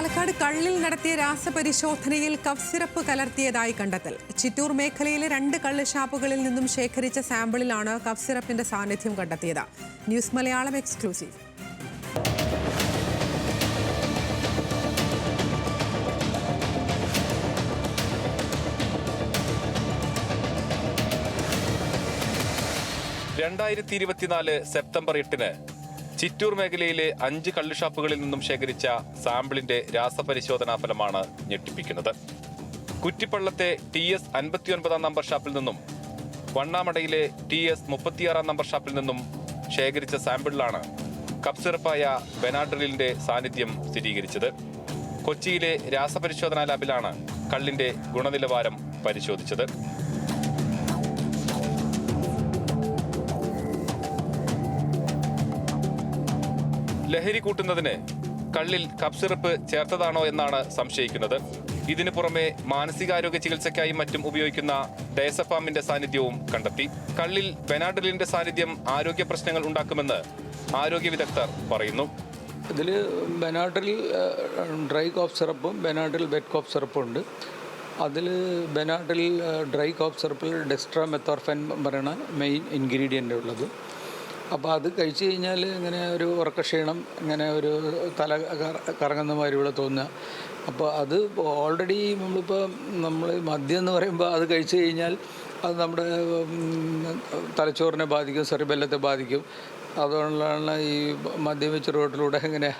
കള്ളിൽ നടത്തിയ രാസപരിശോധനയിൽ കഫ്സിറപ്പ് കലർത്തിയതായി കണ്ടെത്തൽ. ചിറ്റൂർ മേഖലയിലെ രണ്ട് കള്ള് ഷാപ്പുകളിൽ നിന്നും ശേഖരിച്ച സാമ്പിളിലാണ് കഫ്സിറപ്പിന്റെ സാന്നിധ്യം കണ്ടെത്തിയത്. News Malayalam exclusive. രണ്ടായിരത്തി ഇരുപത്തിനാല് സെപ്റ്റംബർ എട്ടിന് ചിറ്റൂർ മേഖലയിലെ അഞ്ച് കള്ളുഷാപ്പുകളിൽ നിന്നും ശേഖരിച്ച സാമ്പിളിന്റെ രാസപരിശോധനാ ഫലമാണ് ഞെട്ടിപ്പിക്കുന്നത്. കുറ്റിപ്പള്ളത്തെ ടി എസ് അൻപത്തിയൊൻപതാം നമ്പർ ഷാപ്പിൽ നിന്നും വണ്ണാമടയിലെ ടി എസ് മുപ്പത്തിയാറാം നമ്പർ ഷാപ്പിൽ നിന്നും ശേഖരിച്ച സാമ്പിളിലാണ് കപ്സിറപ്പായ ബെനാഡ്രിലിന്റെ സാന്നിധ്യം സ്ഥിരീകരിച്ചത്. കൊച്ചിയിലെ രാസപരിശോധനാ ലാബിലാണ് കള്ളിന്റെ ഗുണനിലവാരം പരിശോധിച്ചത്. ലഹരി കൂട്ടുന്നതിന് കള്ളിൽ കപ്പ് സിറപ്പ് ചേർത്തതാണോ എന്നാണ് സംശയിക്കുന്നത്. ഇതിനു പുറമെ മാനസികാരോഗ്യ ചികിത്സയ്ക്കായി മറ്റും ഉപയോഗിക്കുന്ന ഡയസഫാമിന്റെ സാന്നിധ്യവും കണ്ടെത്തി. കള്ളിൽ ബെനാഡലിന്റെ സാന്നിധ്യം ആരോഗ്യ പ്രശ്നങ്ങൾ ഉണ്ടാക്കുമെന്ന് ആരോഗ്യ വിദഗ്ധർ പറയുന്നു. ഇതിൽ ബെനാഡ്രിൽ ഡ്രൈ കോഫ് സിറപ്പും ബെനാഡ്രിൽ വെറ്റ് കോഫ് സിറപ്പും ഉണ്ട്. അതിൽ ബെനാഡ്രിൽ ഡ്രൈ കോഫ് സിറപ്പിൽ ഡെക്സ്ട്രാ മെത്തോർഫൻ പറയുന്ന മെയിൻ ഇൻഗ്രീഡിയന്റ് ഉള്ളത്. അപ്പോൾ അത് കഴിച്ചു കഴിഞ്ഞാൽ ഇങ്ങനെ ഒരു ഉറക്കക്ഷീണം ഇങ്ങനെ ഒരു തല കറ- കറങ്ങുന്ന മാതിരി ഇവിടെ തോന്നുക. അപ്പോൾ അത് ഓൾറെഡി നമ്മളിപ്പോൾ നമ്മൾ മദ്യം എന്ന് പറയുമ്പോൾ അത് കഴിച്ചു കഴിഞ്ഞാൽ അത് നമ്മുടെ തലച്ചോറിനെ ബാധിക്കും സെറിബെല്ലത്തെ ബാധിക്കും. അതുകൊണ്ടാണ് ഈ മദ്യം റോട്ടിലൂടെ ഇങ്ങനെ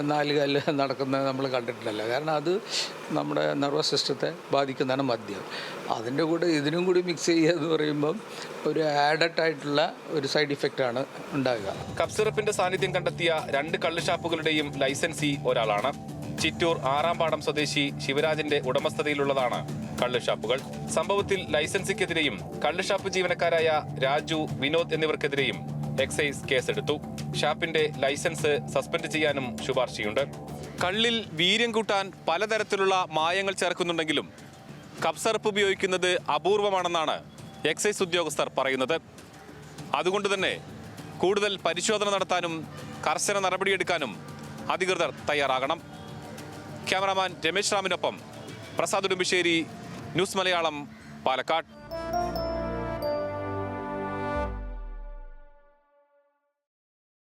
നാല് കാലിൽ നടക്കുന്നത് നമ്മൾ കണ്ടിട്ടില്ലല്ലോ. കാരണം അത് നമ്മുടെ നെർവസ് സിസ്റ്റത്തെ ബാധിക്കുന്നതാണ് മദ്യം. അതിന്റെ കൂടെ ഇതിനും കൂടി മിക്സ് ചെയ്യുക എന്ന് പറയുമ്പം ഒരു ആഡട്ടായിട്ടുള്ള ഒരു സൈഡ് ഇഫക്റ്റാണ് ഉണ്ടാകുക കപ്പ് സാന്നിധ്യം കണ്ടെത്തിയ രണ്ട് കള്ള് ഷാപ്പുകളുടെയും ലൈസൻസി ഒരാളാണ്. ചിറ്റൂർ ആറാം പാടം സ്വദേശി ശിവരാജിന്റെ ഉടമസ്ഥതയിലുള്ളതാണ്. കള്ള് ഷാപ്പുകൾ സംഭവത്തിൽ ലൈസൻസിക്കെതിരെയും കള്ളുഷാപ്പ് ജീവനക്കാരായ രാജു വിനോദ് എന്നിവർക്കെതിരെയും എക്സൈസ് കേസെടുത്തു. ഷാപ്പിന്റെ ലൈസൻസ് സസ്പെൻഡ് ചെയ്യാനും ശുപാർശയുണ്ട്. കള്ളിൽ വീര്യം കൂട്ടാൻ പലതരത്തിലുള്ള മായങ്ങൾ ചേർക്കുന്നുണ്ടെങ്കിലും കബ്സർപ്പ് ഉപയോഗിക്കുന്നത് അപൂർവമാണെന്നാണ് എക്സൈസ് ഉദ്യോഗസ്ഥർ പറയുന്നത്. അതുകൊണ്ട് തന്നെ കൂടുതൽ പരിശോധന നടത്താനും കർശന നടപടിയെടുക്കാനും അധികൃതർ തയ്യാറാകണം. ക്യാമറാമാൻ രമേശ് റാമിനൊപ്പം പ്രസാദ് ഉടുമ്പിശ്ശേരി ന്യൂസ് മലയാളം പാലക്കാട്.